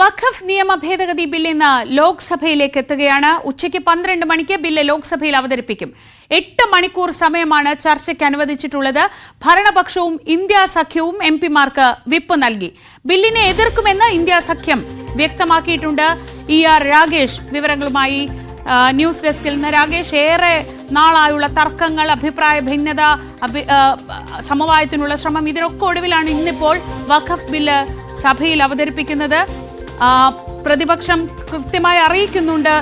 വഖഫ് നിയമ ഭേദഗതി ബിൽ ഇന്ന് ലോക്സഭയിലേക്ക് എത്തുകയാണ്. ഉച്ചയ്ക്ക് പന്ത്രണ്ട് മണിക്ക് ബില്ല് ലോക്സഭയിൽ അവതരിപ്പിക്കും. എട്ട് മണിക്കൂർ സമയമാണ് ചർച്ചയ്ക്ക് അനുവദിച്ചിട്ടുള്ളത്. ഭരണപക്ഷവും ഇന്ത്യ സഖ്യവും എം പിമാർക്ക് വിപ്പ് നൽകി. ബില്ലിനെ എതിർക്കുമെന്ന് ഇന്ത്യ സഖ്യം വ്യക്തമാക്കിയിട്ടുണ്ട്. ഇ ആർ രാഗേഷ് വിവരങ്ങളുമായി ന്യൂസ് ഡെസ്കിൽ നിന്ന്. രാഗേഷ് ഏറെ നാളായുള്ള തർക്കങ്ങൾ അഭിപ്രായ ഭിന്നത സമവായത്തിനുള്ള ശ്രമം ഇതിനൊക്കെ ഒടുവിലാണ് ഇന്നിപ്പോൾ വഖഫ് ബില്ല് സഭയിൽ അവതരിപ്പിക്കുന്നത്. പ്രതിപക്ഷം കൃത്യമായി അറിയിക്കുന്നുണ്ട്.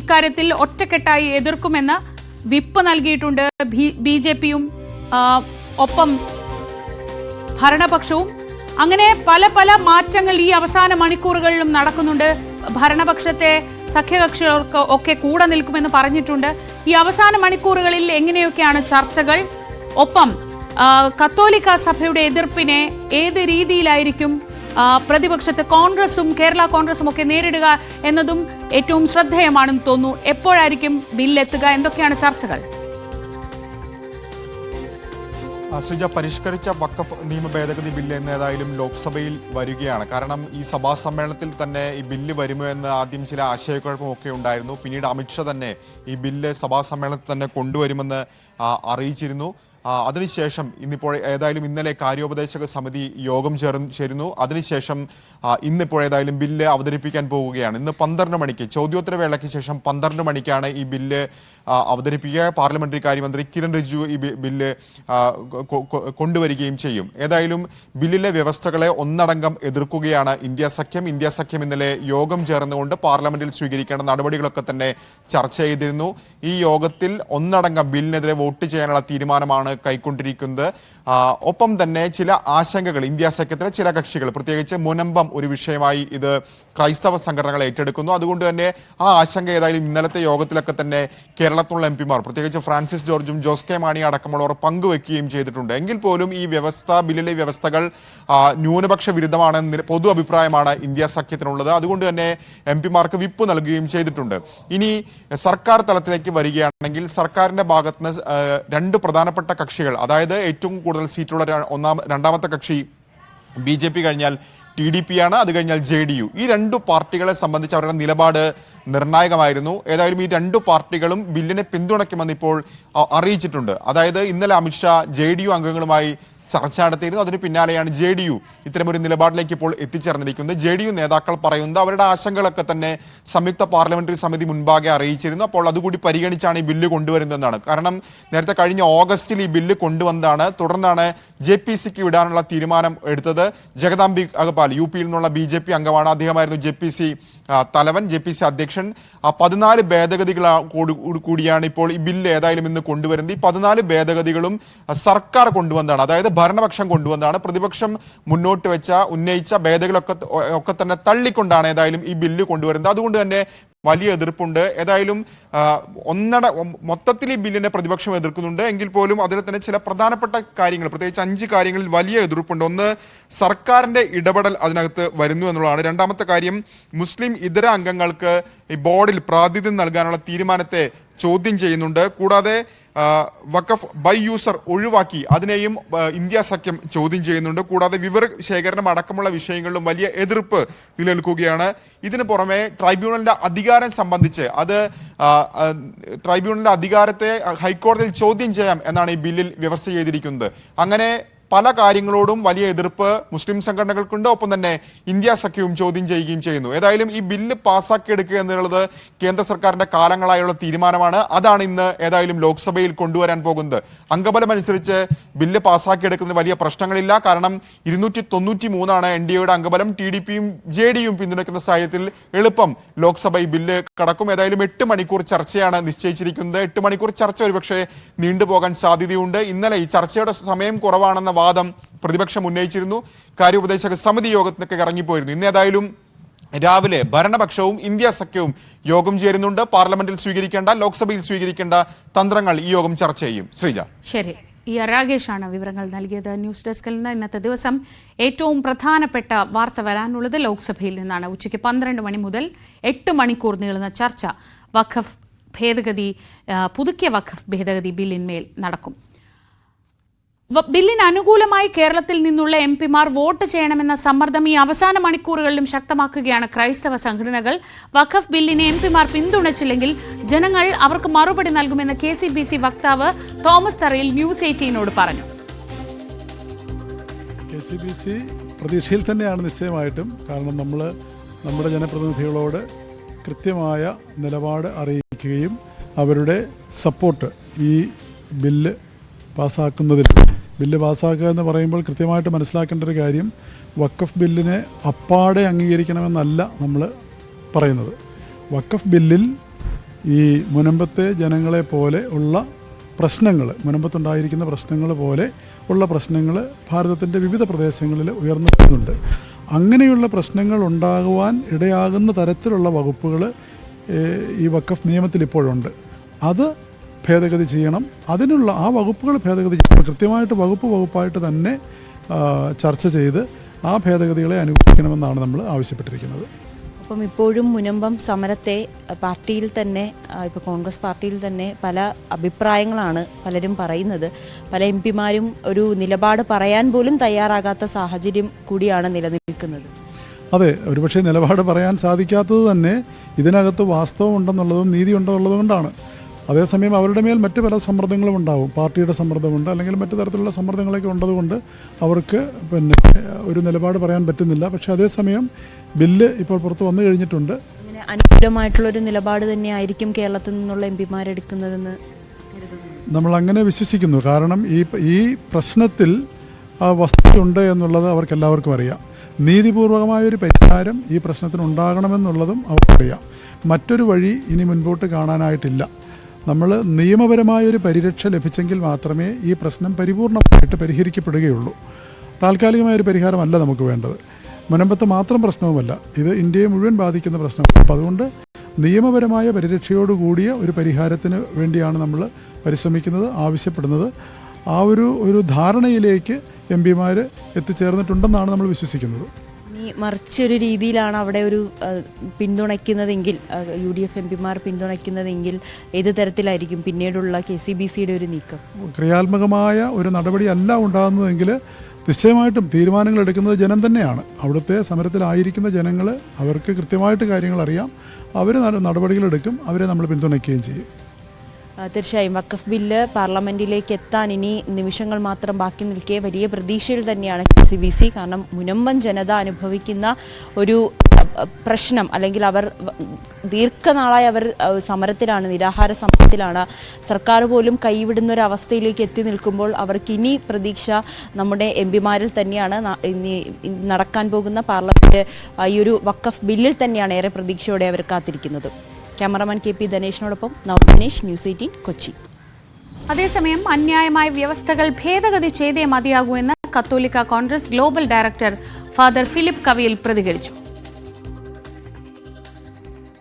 ഇക്കാര്യത്തിൽ ഒറ്റക്കെട്ടായി എതിർക്കുമെന്ന് വിപ്പ് നൽകിയിട്ടുണ്ട് ബി ജെ പിയും ഒപ്പം ഭരണപക്ഷവും. അങ്ങനെ പല പല മാറ്റങ്ങൾ ഈ അവസാന മണിക്കൂറുകളിലും നടക്കുന്നുണ്ട്. ഭരണപക്ഷത്തെ സഖ്യകക്ഷികൾക്ക് ഒക്കെ കൂടെ നിൽക്കുമെന്ന് പറഞ്ഞിട്ടുണ്ട്. ഈ അവസാന മണിക്കൂറുകളിൽ എങ്ങനെയൊക്കെയാണ് ചർച്ചകൾ? ഒപ്പം കത്തോലിക്ക സഭയുടെ എതിർപ്പിനെ ഏത് രീതിയിലായിരിക്കും പ്രതിപക്ഷത്ത് കോൺഗ്രസും കേരള കോൺഗ്രസും ഒക്കെ നേരിടുക എന്നതും ഏറ്റവും ശ്രദ്ധേയമാണെന്ന് തോന്നുന്നു. എപ്പോഴായിരിക്കും ബില്ലെത്തുക? എന്തൊക്കെയാണ് ചർച്ചകൾ? ശ്രീജ പരിഷ്കരിച്ച വക്കഫ് നിയമ ഭേദഗതി ബില്ല് എന്ന് ഏതായാലും ലോക്സഭയിൽ വരികയാണ്. കാരണം ഈ സഭാ സമ്മേളനത്തിൽ തന്നെ ഈ ബില്ല് വരുമോ എന്ന് ആദ്യം ചില ആശയക്കുഴപ്പമൊക്കെ ഉണ്ടായിരുന്നു. പിന്നീട് അമിത്ഷാ തന്നെ ഈ ബില്ല് സഭാ സമ്മേളനത്തിൽ തന്നെ കൊണ്ടുവരുമെന്ന് അറിയിച്ചിരുന്നു. അതിനുശേഷം ഇന്നിപ്പോൾ ഏതായാലും ഇന്നലെ കാര്യോപദേശക സമിതി യോഗം ചേർ ചേരുന്നു. അതിനുശേഷം ഇന്നിപ്പോൾ ഏതായാലും ബില്ല് അവതരിപ്പിക്കാൻ പോവുകയാണ്. ഇന്ന് പന്ത്രണ്ട് മണിക്ക് ചോദ്യോത്തരവേളയ്ക്ക് ശേഷം പന്ത്രണ്ട് മണിക്കാണ് ഈ ബില്ല് അവതരിപ്പിക്കുക. പാർലമെന്ററി കാര്യമന്ത്രി കിരൺ റിജിജു ഈ ബില്ല് കൊണ്ടുവരികയും ചെയ്യും. ഏതായാലും ബില്ലിലെ വ്യവസ്ഥകളെ ഒന്നടങ്കം എതിർക്കുകയാണ് ഇന്ത്യ സഖ്യം. ഇന്ത്യ സഖ്യം ഇന്നലെ യോഗം ചേർന്നുകൊണ്ട് പാർലമെന്റിൽ സ്വീകരിക്കേണ്ട നടപടികളൊക്കെ തന്നെ ചർച്ച ചെയ്തിരുന്നു. ഈ യോഗത്തിൽ ഒന്നടങ്കം ബില്ലിനെതിരെ വോട്ട് ചെയ്യാനുള്ള തീരുമാനമാണ് കൈക്കൊണ്ടിരിക്കുന്നത്. ഒപ്പം തന്നെ ചില ആശങ്കകൾ ഇന്ത്യ സഖ്യത്തിലെ ചില കക്ഷികൾ പ്രത്യേകിച്ച് മുനമ്പം ഒരു വിഷയമായി ഇത് ക്രൈസ്തവ സംഘടനകൾ ഏറ്റെടുക്കുന്നു. അതുകൊണ്ട് തന്നെ ആ ആശങ്ക ഏതായാലും ഇന്നലത്തെ യോഗത്തിലൊക്കെ തന്നെ കേരളത്തിലുള്ള എം പിമാർ പ്രത്യേകിച്ച് ഫ്രാൻസിസ് ജോർജും ജോസ് കെ മാണി അടക്കമുള്ളവർ പങ്കുവെക്കുകയും ചെയ്തിട്ടുണ്ട്. എങ്കിൽ പോലും ഈ വ്യവസ്ഥ ബില്ലിലെ വ്യവസ്ഥകൾ ന്യൂനപക്ഷ വിരുദ്ധമാണെന്ന് പൊതു അഭിപ്രായമാണ് ഇന്ത്യ സഖ്യത്തിനുള്ളത്. അതുകൊണ്ട് തന്നെ എം പിമാർക്ക് വിപ്പ് നൽകുകയും ചെയ്തിട്ടുണ്ട്. ഇനി സർക്കാർ തലത്തിലേക്ക് വരികയാണെങ്കിൽ സർക്കാരിന്റെ ഭാഗത്തുനിന്ന് രണ്ട് പ്രധാനപ്പെട്ട കക്ഷികൾ അതായത് ഏറ്റവും കൂടുതൽ സീറ്റുള്ള ഒന്നാം രണ്ടാമത്തെ കക്ഷി ബി ജെ പി കഴിഞ്ഞാൽ ടി ഡി പി ആണ്. അത് കഴിഞ്ഞാൽ ജെ ഡി യു. ഈ രണ്ടു പാർട്ടികളെ സംബന്ധിച്ച് അവരുടെ നിലപാട് നിർണായകമായിരുന്നു. ഏതായാലും ഈ രണ്ടു പാർട്ടികളും ബില്ലിനെ പിന്തുണയ്ക്കുമെന്ന് ഇപ്പോൾ അറിയിച്ചിട്ടുണ്ട്. അതായത് ഇന്നലെ അമിത്ഷാ ജെ ഡി യു അംഗങ്ങളുമായി ചർച്ച നടത്തിയിരുന്നു അതിന് പിന്നാലെയാണ് ജെ ഡി യു ഇത്തരമൊരു നിലപാടിലേക്ക് ഇപ്പോൾ എത്തിച്ചേർന്നിരിക്കുന്നത്. ജെ ഡി യു നേതാക്കൾ പറയുന്നത് അവരുടെ ആശങ്കകളൊക്കെ തന്നെ സംയുക്ത പാർലമെന്ററി സമിതി മുൻപാകെ അറിയിച്ചിരുന്നു. അപ്പോൾ അതുകൂടി പരിഗണിച്ചാണ് ഈ ബില്ല് കൊണ്ടുവരുന്നതെന്നാണ്. കാരണം നേരത്തെ കഴിഞ്ഞ ഓഗസ്റ്റിൽ ഈ ബില്ല് കൊണ്ടുവന്നതാണ്. തുടർന്നാണ് ജെ പി സിക്ക് വിടാനുള്ള തീരുമാനം എടുത്തത്. ജഗദാംബി അഗപാൽ യു പിയിൽ നിന്നുള്ള ബി ജെ പി അംഗമാണ്. അദ്ദേഹമായിരുന്നു ജെ പി സി തലവൻ ജെ പി സി അധ്യക്ഷൻ. ആ പതിനാല് ഭേദഗതികൾ കൂടിയാണ് ഇപ്പോൾ ഈ ബില്ല് ഏതായാലും ഇന്ന് കൊണ്ടുവരുന്നത്. ഈ പതിനാല് ഭേദഗതികളും സർക്കാർ കൊണ്ടുവന്നതാണ്. അതായത് ഭരണപക്ഷം കൊണ്ടുവന്നതാണ്. പ്രതിപക്ഷം മുന്നോട്ട് വെച്ച ഉന്നയിച്ച ഭേദഗതികളൊക്കെ ഒക്കെ തന്നെ തള്ളിക്കൊണ്ടാണ് ഏതായാലും ഈ ബില്ല് കൊണ്ടുവരുന്നത്. അതുകൊണ്ട് തന്നെ വലിയ എതിർപ്പുണ്ട്. ഏതായാലും ഒന്നട മൊത്തത്തിൽ ഈ ബില്ലിനെ പ്രതിപക്ഷം എതിർക്കുന്നുണ്ട്. എങ്കിൽ പോലും അതിൽ തന്നെ ചില പ്രധാനപ്പെട്ട കാര്യങ്ങൾ പ്രത്യേകിച്ച് അഞ്ച് കാര്യങ്ങളിൽ വലിയ എതിർപ്പുണ്ട്. ഒന്ന് സർക്കാരിന്റെ ഇടപെടൽ അതിനകത്ത് വരുന്നു എന്നുള്ളതാണ്. രണ്ടാമത്തെ കാര്യം മുസ്ലിം ഇതര അംഗങ്ങൾക്ക് ഈ ബോർഡിൽ പ്രാതിനിധ്യം നൽകാനുള്ള തീരുമാനത്തെ ചോദ്യം ചെയ്യുന്നുണ്ട്. കൂടാതെ വഖഫ് ബൈ യൂസർ ഒഴിവാക്കി അതിനെയും ഇന്ത്യ സഖ്യം ചോദ്യം ചെയ്യുന്നുണ്ട്. കൂടാതെ വിവര ശേഖരണം അടക്കമുള്ള വിഷയങ്ങളിലും വലിയ എതിർപ്പ് നിലനിൽക്കുകയാണ്. ഇതിന് പുറമെ ട്രൈബ്യൂണലിന്റെ അധികാരം സംബന്ധിച്ച് അത് ട്രൈബ്യൂണലിന്റെ അധികാരത്തെ ഹൈക്കോടതിയിൽ ചോദ്യം ചെയ്യാം എന്നാണ് ഈ ബില്ലിൽ വ്യവസ്ഥ ചെയ്തിരിക്കുന്നത്. അങ്ങനെ പല കാര്യങ്ങളോടും വലിയ എതിർപ്പ് മുസ്ലിം സംഘടനകൾക്കുണ്ട്. ഒപ്പം തന്നെ ഇന്ത്യ സഖ്യവും ചോദ്യം ചെയ്യുകയും ചെയ്യുന്നു. ഏതായാലും ഈ ബില്ല് പാസ്സാക്കിയെടുക്കുക എന്നുള്ളത് കേന്ദ്ര സർക്കാരിന്റെ കാലങ്ങളായുള്ള തീരുമാനമാണ്. അതാണ് ഇന്ന് ഏതായാലും ലോക്സഭയിൽ കൊണ്ടുവരാൻ പോകുന്നത്. അംഗബലം അനുസരിച്ച് ബില്ല് പാസ്സാക്കിയെടുക്കുന്നതിന് വലിയ പ്രശ്നങ്ങളില്ല. കാരണം ഇരുന്നൂറ്റി തൊണ്ണൂറ്റി മൂന്നാണ് എൻ ഡി എയുടെ അംഗബലം. ടി ഡി പിയും ജെ ഡിയും പിന്തുണയ്ക്കുന്ന സാഹചര്യത്തിൽ എളുപ്പം ലോക്സഭ ഈ ബില്ല് കടക്കും. ഏതായാലും എട്ട് മണിക്കൂർ ചർച്ചയാണ് നിശ്ചയിച്ചിരിക്കുന്നത്. എട്ട് മണിക്കൂർ ചർച്ച ഒരുപക്ഷെ നീണ്ടുപോകാൻ സാധ്യതയുണ്ട്. ഇന്നലെ ഈ ചർച്ചയുടെ സമയം കുറവാണെന്ന വാദം പ്രതിപക്ഷം ഉന്നയിച്ചിരുന്നു. കാര്യോപദേശക സമിതി യോഗത്തിനൊക്കെ ഇറങ്ങിപ്പോയിരുന്നു ഇന്ന് ഏതായാലും രാവിലെ ഭരണപക്ഷവും ഇന്ത്യ സഖ്യവും യോഗം ചേരുന്നുണ്ട്. പാർലമെന്റിൽ സ്വീകരിക്കേണ്ട ലോക്സഭയിൽ സ്വീകരിക്കേണ്ട തന്ത്രങ്ങൾ ഈ യോഗം ചർച്ച ചെയ്യും. ശ്രീജ. ശരി. ഈ രാകേഷാണ് വിവരങ്ങൾ നൽകിയത്. ന്യൂസ് ഡെസ്കിൽ നിന്ന് ഇന്നത്തെ ദിവസം ഏറ്റവും പ്രധാനപ്പെട്ട വാർത്ത വരാനുള്ളത് ലോക്സഭയിൽ നിന്നാണ്. ഉച്ചയ്ക്ക് പന്ത്രണ്ട് മണി മുതൽ എട്ട് മണിക്കൂർ നീളുന്ന ചർച്ച. വഖഫ് ഭേദഗതി പുതുക്കിയ വഖഫ് ഭേദഗതി ബില്ലിന്മേൽ നടക്കും. ബില്ലിന് അനുകൂലമായി കേരളത്തിൽ നിന്നുള്ള എം പിമാർ വോട്ട് ചെയ്യണമെന്ന സമ്മർദ്ദം ഈ അവസാന മണിക്കൂറുകളിലും ശക്തമാക്കുകയാണ് ക്രൈസ്തവ സംഘടനകൾ. വഖഫ് ബില്ലിനെ എം പിമാർ പിന്തുണച്ചില്ലെങ്കിൽ ജനങ്ങൾ അവർക്ക് മറുപടി നൽകുമെന്ന് കെ സി ബി സി വക്താവ് തോമസ് തറയിൽ ന്യൂസ് എയ്റ്റീനോട് പറഞ്ഞു. കെ സി ബി സി പ്രതീക്ഷയിൽ തന്നെയാണ് നിശ്ചയമായിട്ടും. കാരണം നമ്മൾ നമ്മുടെ ജനപ്രതിനിധികളോട് കൃത്യമായ നിലപാട് അറിയിക്കുകയും അവരുടെ സപ്പോർട്ട് ഈ ബില്ല് പാസ്സാക്കുന്നതിൽ ബില്ല് പാസ്സാക്കുക എന്ന് പറയുമ്പോൾ കൃത്യമായിട്ട് മനസ്സിലാക്കേണ്ട ഒരു കാര്യം വക്കഫ് ബില്ലിനെ അപ്പാടെ അംഗീകരിക്കണമെന്നല്ല നമ്മൾ പറയുന്നത്. വക്കഫ് ബില്ലിൽ ഈ മുനമ്പത്തെ ജനങ്ങളെ പോലെ ഉള്ള പ്രശ്നങ്ങൾ മുനമ്പത്തുണ്ടായിരിക്കുന്ന പ്രശ്നങ്ങൾ പോലെ ഉള്ള പ്രശ്നങ്ങൾ ഭാരതത്തിന്റെ വിവിധ പ്രദേശങ്ങളിൽ ഉയർന്നു വരുന്നുണ്ട് അങ്ങനെയുള്ള പ്രശ്നങ്ങൾ ഉണ്ടാകുവാൻ ഇടയാകുന്ന തരത്തിലുള്ള വകുപ്പുകൾ ഈ വക്കഫ് നിയമത്തിൽ ഇപ്പോഴുണ്ട് അത് ഭേദഗതി ചെയ്യണം. അതിനുള്ള ആ വകുപ്പുകൾ ഭേദഗതി ചെയ്യണം. കൃത്യമായിട്ട് വകുപ്പ് വകുപ്പായിട്ട് തന്നെ ചർച്ച ചെയ്ത് ആ ഭേദഗതികളെ അനുവദിക്കണമെന്നാണ് നമ്മൾ ആവശ്യപ്പെട്ടിരിക്കുന്നത്. അപ്പം ഇപ്പോഴും മുനമ്പം സമരത്തെ പാർട്ടിയിൽ തന്നെ ഇപ്പോൾ കോൺഗ്രസ് പാർട്ടിയിൽ തന്നെ പല അഭിപ്രായങ്ങളാണ് പലരും പറയുന്നത്. പല എം പിമാരും ഒരു നിലപാട് പറയാൻ പോലും തയ്യാറാകാത്ത സാഹചര്യം കൂടിയാണ് നിലനിൽക്കുന്നത്. അതെ ഒരുപക്ഷെ നിലപാട് പറയാൻ സാധിക്കാത്തത് തന്നെ ഇതിനകത്ത് വാസ്തവം ഉണ്ടെന്നുള്ളതും നീതി ഉണ്ടെന്നുള്ളതും കൊണ്ടാണ്. അതേസമയം അവരുടെ മേൽ മറ്റു പല സമ്മർദ്ദങ്ങളും ഉണ്ടാവും. പാർട്ടിയുടെ സമ്മർദ്ദമുണ്ട് അല്ലെങ്കിൽ മറ്റു തരത്തിലുള്ള സമ്മർദ്ദങ്ങളൊക്കെ ഉണ്ടതുകൊണ്ട് അവർക്ക് പിന്നെ ഒരു നിലപാട് പറയാൻ പറ്റുന്നില്ല. പക്ഷേ അതേസമയം ബില്ല് ഇപ്പോൾ പുറത്ത് വന്നു കഴിഞ്ഞിട്ടുണ്ട്. അനുകൂലമായിട്ടുള്ളൊരു നിലപാട് തന്നെയായിരിക്കും കേരളത്തിൽ നിന്നുള്ള എം പിമാരെടുക്കുന്നതെന്ന് നമ്മൾ അങ്ങനെ വിശ്വസിക്കുന്നു. കാരണം ഈ ഈ പ്രശ്നത്തിൽ ആ വസ്തുണ്ട് എന്നുള്ളത് അവർക്ക് എല്ലാവർക്കും അറിയാം. നീതിപൂർവകമായൊരു പരിഹാരം ഈ പ്രശ്നത്തിന് ഉണ്ടാകണമെന്നുള്ളതും അവർക്കറിയാം. മറ്റൊരു വഴി ഇനി മുൻപോട്ട് കാണാനായിട്ടില്ല. നമ്മൾ നിയമപരമായ ഒരു പരിരക്ഷ ലഭിച്ചെങ്കിൽ മാത്രമേ ഈ പ്രശ്നം പരിപൂർണമായിട്ട് പരിഹരിക്കപ്പെടുകയുള്ളൂ. താൽക്കാലികമായ ഒരു പരിഹാരമല്ല നമുക്ക് വേണ്ടത്. മുനമ്പത്ത് മാത്രം പ്രശ്നവുമല്ല. ഇത് ഇന്ത്യയെ മുഴുവൻ ബാധിക്കുന്ന പ്രശ്നമാണ്. അപ്പോൾ അതുകൊണ്ട് നിയമപരമായ പരിരക്ഷയോടുകൂടിയ ഒരു പരിഹാരത്തിന് വേണ്ടിയാണ് നമ്മൾ പരിശ്രമിക്കുന്നത് ആവശ്യപ്പെടുന്നത്. ആ ഒരു ഒരു ധാരണയിലേക്ക് എം പിമാർ എത്തിച്ചേർന്നിട്ടുണ്ടെന്നാണ് നമ്മൾ വിശ്വസിക്കുന്നത്. മറിച്ചൊരു രീതിയിലാണ് അവിടെ ഒരു പിന്തുണയ്ക്കുന്നതെങ്കിൽ യു ഡി എഫ് എം പിമാർ പിന്തുണയ്ക്കുന്നതെങ്കിൽ ഏത് തരത്തിലായിരിക്കും പിന്നീടുള്ള കെ സി ബി സിയുടെ ഒരു നീക്കം? ക്രിയാത്മകമായ ഒരു നടപടിയല്ല ഉണ്ടാകുന്നതെങ്കിൽ നിശ്ചയമായിട്ടും തീരുമാനങ്ങൾ എടുക്കുന്നത് ജനം തന്നെയാണ്. അവിടുത്തെ സമരത്തിലായിരിക്കുന്ന ജനങ്ങൾ അവർക്ക് കൃത്യമായിട്ട് കാര്യങ്ങൾ അറിയാം അവർ നടപടികളെടുക്കും അവരെ നമ്മൾ പിന്തുണയ്ക്കുകയും ചെയ്യും. തീർച്ചയായും വഖഫ് ബില്ല് പാർലമെന്റിലേക്ക് എത്താൻ ഇനി നിമിഷങ്ങൾ മാത്രം ബാക്കി നിൽക്കെ വലിയ പ്രതീക്ഷയിൽ തന്നെയാണ് കെ സി ബി സി. കാരണം മുനമ്പൻ ജനത അനുഭവിക്കുന്ന ഒരു പ്രശ്നം അല്ലെങ്കിൽ അവർ ദീർഘനാളായി അവർ സമരത്തിലാണ് നിരാഹാര സമരത്തിലാണ്. സർക്കാർ പോലും കൈവിടുന്ന ഒരു അവസ്ഥയിലേക്ക് എത്തി നിൽക്കുമ്പോൾ അവർക്ക് ഇനി പ്രതീക്ഷ നമ്മുടെ എം പിമാരിൽ തന്നെയാണ്. നടക്കാൻ പോകുന്ന പാർലമെന്റ് ഈ ഒരു വക്കഫ് ബില്ലിൽ തന്നെയാണ് ഏറെ പ്രതീക്ഷയോടെ അവർ കാത്തിരിക്കുന്നത്. ക്യാമറമാൻ കെ പി ധനേഷിനോടൊപ്പം നവ് ന്യൂസ് എയ്റ്റീൻ കൊച്ചി. അതേസമയം അന്യായമായ വ്യവസ്ഥകൾ ഭേദഗതി ചെയ്തേ മതിയാകൂ എന്ന് കത്തോലിക്ക Congress global director father Philip Kaviyil പ്രതികരിച്ചു.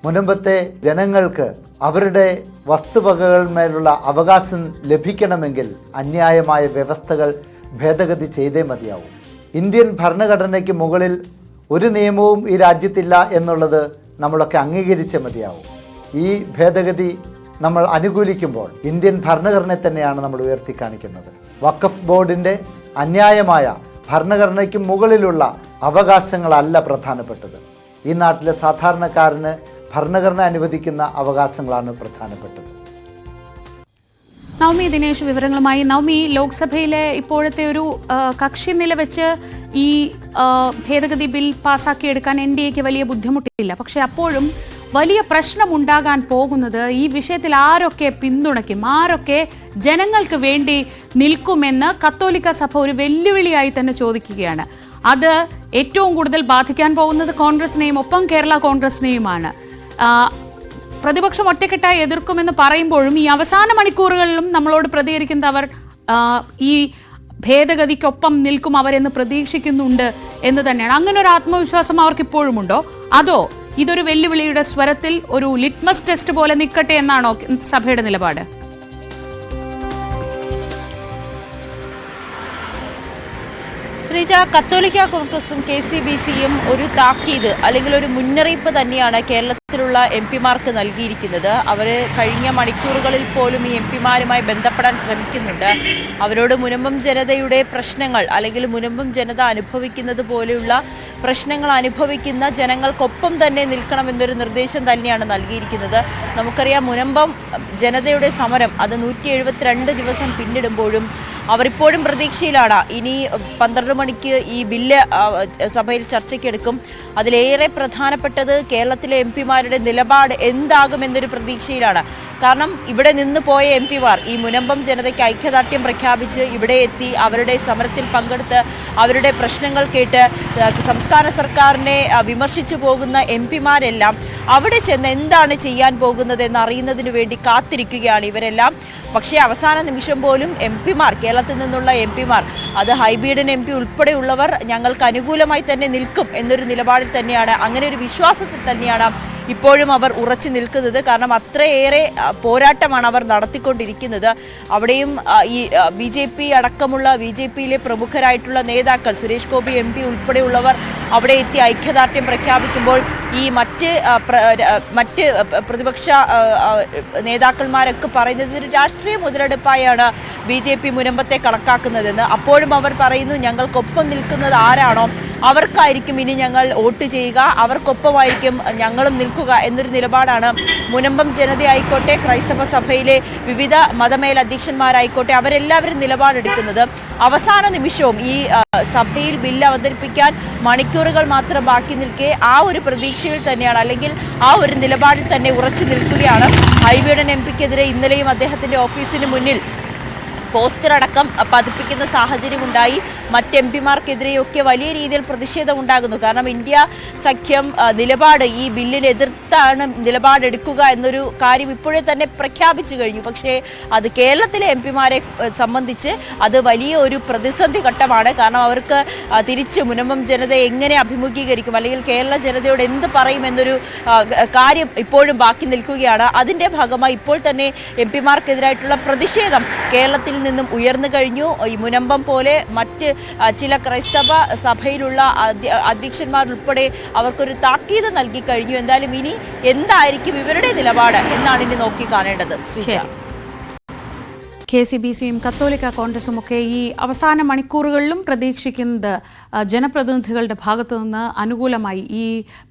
മുനമ്പത്തെ ജനങ്ങൾക്ക് അവരുടെ വസ്തുവകകൾമേലുള്ള അവകാശം ലഭിക്കണമെങ്കിൽ അന്യായമായ വ്യവസ്ഥകൾ ഭേദഗതി ചെയ്തേ മതിയാവും. ഇന്ത്യൻ ഭരണഘടനയ്ക്ക് മുകളിൽ ഒരു നിയമവും ഈ രാജ്യത്തില്ല എന്നുള്ളത് നമ്മളൊക്കെ അംഗീകരിച്ചേ മതിയാവും. ഈ ഭേദഗതി നമ്മൾ അനുകൂലിക്കുമ്പോൾ ഇന്ത്യൻ ഭരണഘടനയെ തന്നെയാണ് നമ്മൾ ഉയർത്തി കാണിക്കുന്നത്. വഖഫ് ബോർഡിന്റെ അന്യായമായ ഭരണഘടനയ്ക്ക് മുകളിലുള്ള അവകാശങ്ങളല്ല പ്രധാനപ്പെട്ടത്. ഈ നാട്ടിലെ സാധാരണക്കാരന് ഭരണഘടന അനുവദിക്കുന്ന അവകാശങ്ങളാണ് പ്രധാനപ്പെട്ടത്. നവമി ദിനേശ് വിവരങ്ങളുമായി. നവമി ലോക്സഭയിലെ ഇപ്പോഴത്തെ ഒരു കക്ഷി നില വെച്ച് ഈ ഭേദഗതി ബിൽ പാസാക്കിയെടുക്കാൻ എൻ ഡി എക്ക് വലിയ ബുദ്ധിമുട്ടില്ല. പക്ഷെ അപ്പോഴും വലിയ പ്രശ്നമുണ്ടാകാൻ പോകുന്നത് ഈ വിഷയത്തിൽ ആരൊക്കെ പിന്തുണയ്ക്കും? ആരൊക്കെ ജനങ്ങൾക്ക് വേണ്ടി നിൽക്കുമെന്ന് കത്തോലിക്ക സഭ ഒരു വെല്ലുവിളിയായി തന്നെ ചോദിക്കുകയാണ്. അത് ഏറ്റവും കൂടുതൽ ബാധിക്കാൻ പോകുന്നത് കോൺഗ്രസിനെയും ഒപ്പം കേരള കോൺഗ്രസിനെയുമാണ്. പ്രതിപക്ഷം ഒറ്റക്കെട്ടായി എതിർക്കുമെന്ന് പറയുമ്പോഴും ഈ അവസാന മണിക്കൂറുകളിലും നമ്മളോട് പ്രതികരിക്കുന്ന അവർ ആ, ഈ ഭേദഗതിക്കൊപ്പം നിൽക്കും അവരെന്ന് പ്രതീക്ഷിക്കുന്നുണ്ട് എന്ന് തന്നെയാണ്. അങ്ങനെ ഒരു ആത്മവിശ്വാസം അവർക്ക് ഇപ്പോഴുമുണ്ടോ അതോ ഇതൊരു വെല്ലുവിളിയുടെ സ്വരത്തിൽ ഒരു ലിറ്റ്മസ് ടെസ്റ്റ് പോലെ നിൽക്കട്ടെ എന്നാണോ സഭയുടെ നിലപാട്? ശ്രീജ കത്തോലിക്ക കോൺഗ്രസും കെ സി ബി സിയും ഒരു താക്കീത് അല്ലെങ്കിൽ ഒരു മുന്നറിയിപ്പ് തന്നെയാണ് കേരളത്തിലുള്ള എം പിമാർക്ക് നൽകിയിരിക്കുന്നത്. അവർ കഴിഞ്ഞ മണിക്കൂറുകളിൽ പോലും ഈ എം പിമാരുമായി ബന്ധപ്പെടാൻ ശ്രമിക്കുന്നുണ്ട്. അവരോട് മുനമ്പം ജനതയുടെ പ്രശ്നങ്ങൾ അല്ലെങ്കിൽ മുനമ്പം ജനത അനുഭവിക്കുന്നത് പോലെയുള്ള പ്രശ്നങ്ങൾ അനുഭവിക്കുന്ന ജനങ്ങൾക്കൊപ്പം തന്നെ നിൽക്കണമെന്നൊരു നിർദ്ദേശം തന്നെയാണ് നൽകിയിരിക്കുന്നത്. നമുക്കറിയാം മുനമ്പം ജനതയുടെ സമരം അത് നൂറ്റി ദിവസം പിന്നിടുമ്പോഴും അവരിപ്പോഴും പ്രതീക്ഷയിലാണ്. ഇനി പന്ത്രണ്ട് മണിക്ക് ഈ ബില്ല് സഭയിൽ ചർച്ചയ്ക്കെടുക്കും. അതിലേറെ പ്രധാനപ്പെട്ടത് കേരളത്തിലെ എം പിമാരുടെ നിലപാട് എന്താകുമെന്നൊരു പ്രതീക്ഷയിലാണ്. കാരണം ഇവിടെ നിന്ന് പോയ എം പിമാർ ഈ മുനമ്പം ജനതയ്ക്ക് ഐക്യദാർഢ്യം പ്രഖ്യാപിച്ച് ഇവിടെ എത്തി അവരുടെ സമരത്തിൽ പങ്കെടുത്ത് അവരുടെ പ്രശ്നങ്ങൾ കേട്ട് സംസ്ഥാന സർക്കാരിനെ വിമർശിച്ചു പോകുന്ന എം പിമാരെല്ലാം അവിടെ ചെന്ന് എന്താണ് ചെയ്യാൻ പോകുന്നത് എന്നറിയുന്നതിന് വേണ്ടി കാത്തിരിക്കുകയാണ് ഇവരെല്ലാം. പക്ഷേ അവസാന നിമിഷം പോലും എം പിമാർ കേരളത്തിൽ നിന്നുള്ള എം പിമാർ അത് ഹൈബീഡൻ എം പി ഉൾപ്പെടെയുള്ളവർ ഞങ്ങൾക്ക് അനുകൂലമായി തന്നെ നിൽക്കും എന്നൊരു നിലപാടിൽ തന്നെയാണ് അങ്ങനെ ഒരു വിശ്വാസത്തിൽ തന്നെയാണ് ഇപ്പോഴും അവർ ഉറച്ചു നിൽക്കുന്നത് കാരണം അത്രയേറെ പോരാട്ടമാണ് അവർ നടത്തിക്കൊണ്ടിരിക്കുന്നത്. അവിടെയും ഈ ബി ജെ പി അടക്കമുള്ള ബി ജെ പിയിലെ പ്രമുഖരായിട്ടുള്ള നേതാക്കൾ സുരേഷ് ഗോപി എം പി ഉൾപ്പെടെയുള്ളവർ അവിടെ എത്തി ഐക്യദാർഢ്യം പ്രഖ്യാപിക്കുമ്പോൾ ഈ മറ്റ് മറ്റ് പ്രതിപക്ഷ നേതാക്കന്മാരൊക്കെ പറയുന്നത് ഒരു രാഷ്ട്രീയ മുതലെടുപ്പായാണ് ബി ജെ പി മുനമ്പത്തെ കണക്കാക്കുന്നതെന്ന്. അപ്പോഴും അവർ പറയുന്നു ഞങ്ങൾക്കൊപ്പം നിൽക്കുന്നത് ആരാണോ? അവർക്കായിരിക്കും ഇനി ഞങ്ങൾ വോട്ട് ചെയ്യുക അവർക്കൊപ്പമായിരിക്കും ഞങ്ങളും നിൽക്കുക എന്നൊരു നിലപാടാണ് മുനമ്പം ജനതയായിക്കോട്ടെ ക്രൈസ്തവ സഭയിലെ വിവിധ മതമേല മതമേലധ്യക്ഷന്മാരായിക്കോട്ടെ അവരെല്ലാവരും നിലപാടെടുക്കുന്നത്. അവസാന നിമിഷവും ഈ സഭയിൽ ബില്ല് അവതരിപ്പിക്കാൻ മണിക്കൂറുകൾ മാത്രം ബാക്കി നിൽക്കെ ആ ഒരു പ്രതീക്ഷയിൽ തന്നെയാണ് അല്ലെങ്കിൽ ആ ഒരു നിലപാടിൽ തന്നെ ഉറച്ചു നിൽക്കുകയാണ്. ഹൈബിയുടെ എം പിക്കെതിരെ ഇന്നലെയും അദ്ദേഹത്തിന്റെ ഓഫീസിന് മുന്നിൽ പോസ്റ്റർ അടക്കം പതിപ്പിക്കുന്ന സാഹചര്യമുണ്ടായി. മറ്റ് എം പിമാർക്കെതിരെയൊക്കെ വലിയ രീതിയിൽ പ്രതിഷേധം ഉണ്ടാകുന്നു കാരണം ഇന്ത്യ സഖ്യം നിലപാട് ഈ ബില്ലിന് എതിർത്താണ് നിലപാടെടുക്കുക എന്നൊരു കാര്യം ഇപ്പോഴേ തന്നെ പ്രഖ്യാപിച്ചു കഴിഞ്ഞു. പക്ഷേ അത് കേരളത്തിലെ എം പിമാരെ സംബന്ധിച്ച് അത് വലിയ ഒരു പ്രതിസന്ധി ഘട്ടമാണ്. കാരണം അവർക്ക് തിരിച്ച് മുനമ്പം ജനതയെ എങ്ങനെ അഭിമുഖീകരിക്കും? അല്ലെങ്കിൽ കേരള ജനതയോട് എന്ത് പറയും എന്നൊരു കാര്യം ഇപ്പോഴും ബാക്കി നിൽക്കുകയാണ്. അതിന്റെ ഭാഗമായി ഇപ്പോൾ തന്നെ എം പിമാർക്കെതിരായിട്ടുള്ള പ്രതിഷേധം കേരളത്തിൽ നിന്നും ഉയർന്നു കഴിഞ്ഞു. ഈ മുനമ്പം പോലെ മറ്റ് ചില ക്രൈസ്തവ സഭയിലുള്ള അധ്യ- അധ്യക്ഷന്മാർ ഉൾപ്പെടെ അവർക്കൊരു താക്കീത് നൽകി കഴിഞ്ഞു. എന്തായാലും ഇനി എന്തായിരിക്കും ഇവരുടെ നിലപാട് എന്നാണ് ഇനി നോക്കി കാണേണ്ടത്. കെ സി ബി സിയും കത്തോലിക്ക കോൺഗ്രസും ഒക്കെ ഈ അവസാന മണിക്കൂറുകളിലും പ്രതീക്ഷിക്കുന്നത് ജനപ്രതിനിധികളുടെ ഭാഗത്തു നിന്ന് അനുകൂലമായി ഈ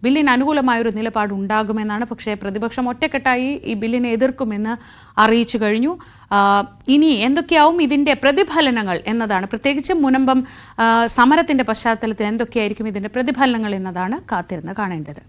ബില്ലിന് അനുകൂലമായ ഒരു നിലപാട് ഉണ്ടാകുമെന്നാണ്. പക്ഷേ പ്രതിപക്ഷം ഒറ്റക്കെട്ടായി ഈ ബില്ലിനെ എതിർക്കുമെന്ന് അറിയിച്ചു കഴിഞ്ഞു. ഇനി എന്തൊക്കെയാവും ഇതിന്റെ പ്രതിഫലനങ്ങൾ എന്നതാണ്. പ്രത്യേകിച്ച് മുനമ്പം സമരത്തിന്റെ പശ്ചാത്തലത്തിൽ എന്തൊക്കെയായിരിക്കും ഇതിന്റെ പ്രതിഫലനങ്ങൾ എന്നതാണ് കാത്തിരുന്ന് കാണേണ്ടത്.